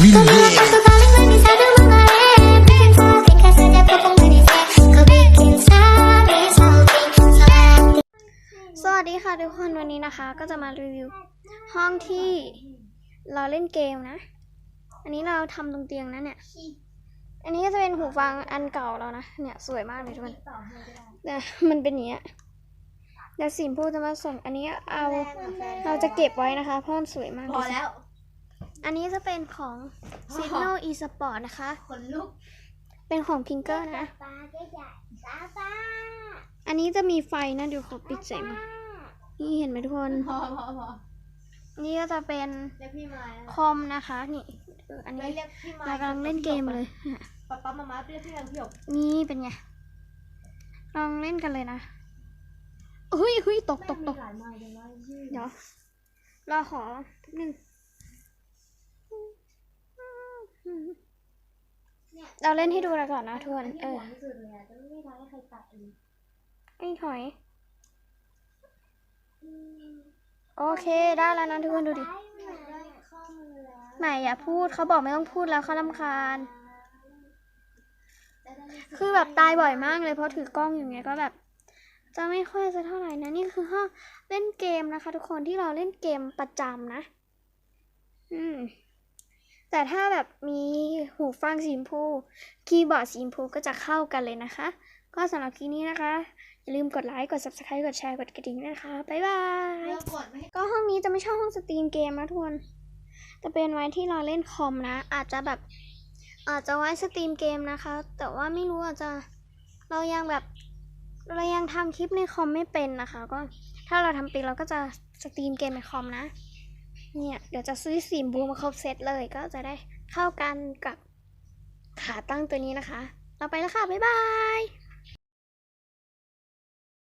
สวัสดีค่ะทุกคนวันนี้นะคะ ก็จะมารีวิวห้องที่เราเล่นเกมนะ อันนี้เราทำตรงเตียงนะเนี่ย อันนี้ก็จะเป็นหูฟังอันเก่าเรานะ เนี่ยสวยมากเลยทุกคนแต่มันเป็นอย่างเงี้ยเดี๋ยวสิมพูดจะมาส่งอันนี้เอาเราจะเก็บไว้นะคะเพราะมันสวยมากพอแล้ว อันนี้จะเป็นของ Signal eSport นะคะ ขนลุกเป็นของพิงเกอร์นะ ปลาใหญ่ปลาปลาอันนี้จะมีไฟนะเดี๋ยวขอปิดเสียงนี่เห็นไหมทุกคน พอพอพอนี่ก็จะเป็นเรียกพี่มาคอมนะคะ นี่เอออันไม่นี้เรียกพี่มาเรากำลังเล่นเกมเลย ป๊าป๊ามามาเรียกพี่ยังพี่หยกนี่เป็นไง ลองเล่นกันเลยนะเฮ้ยเฮ้ยตกตกตกหลายไม้เลยว่าชื่อเดี๋ยว เราขอแป๊บนึง เราเล่นให้ดูแล้วก่อนนะทุกคนเออที่สุดเลยอะจะไม่ทำให้ใครตัดเลยไอ้ถอย โอเคได้แล้วนะทุกคนดูดิได้ข้อมือแล้วไหนอย่าพูดเขาบอกไม่ต้องพูดแล้วเขาลำคาญ คือแบบตายบ่อยมากเลยเพราะถือกล้องอย่างเงี้ยก็แบบ จะไม่ค่อยจะเท่าไหร่นะนี่คือห้องเล่นเกมนะคะ ทุกคนที่เราเล่นเกมประจำนะ อืม แต่ถ้าแบบมีหูฟังสีชมพู คีย์บอร์ดสีชมพูก็จะเข้ากันเลยนะคะ ก็สำหรับคลิปนี้นะคะ อย่าลืมกดไลค์ กด subscribe กดแชร์ กดกระดิ่งนะคะ บ๊ายบาย ก็ห้องนี้จะไม่ใช่ห้องสตรีมเกมนะทุกคนจะเป็นไว้ที่เราเล่นคอมนะ อาจจะแบบ อาจจะไว้สตรีมเกมนะคะ แต่ว่าไม่รู้อาจจะ เรายังแบบ เรายังทำคลิปในคอมไม่เป็นนะคะ ก็ถ้าเราทำเป็นเราก็จะสตรีมเกมในคอมนะ เนี่ยเดี๋ยวจะซื้อสีบูมาครบเซตเลยก็จะได้เข้ากันกับขาตั้งตัวนี้นะคะ เราไปแล้วค่ะ บ๊ายบาย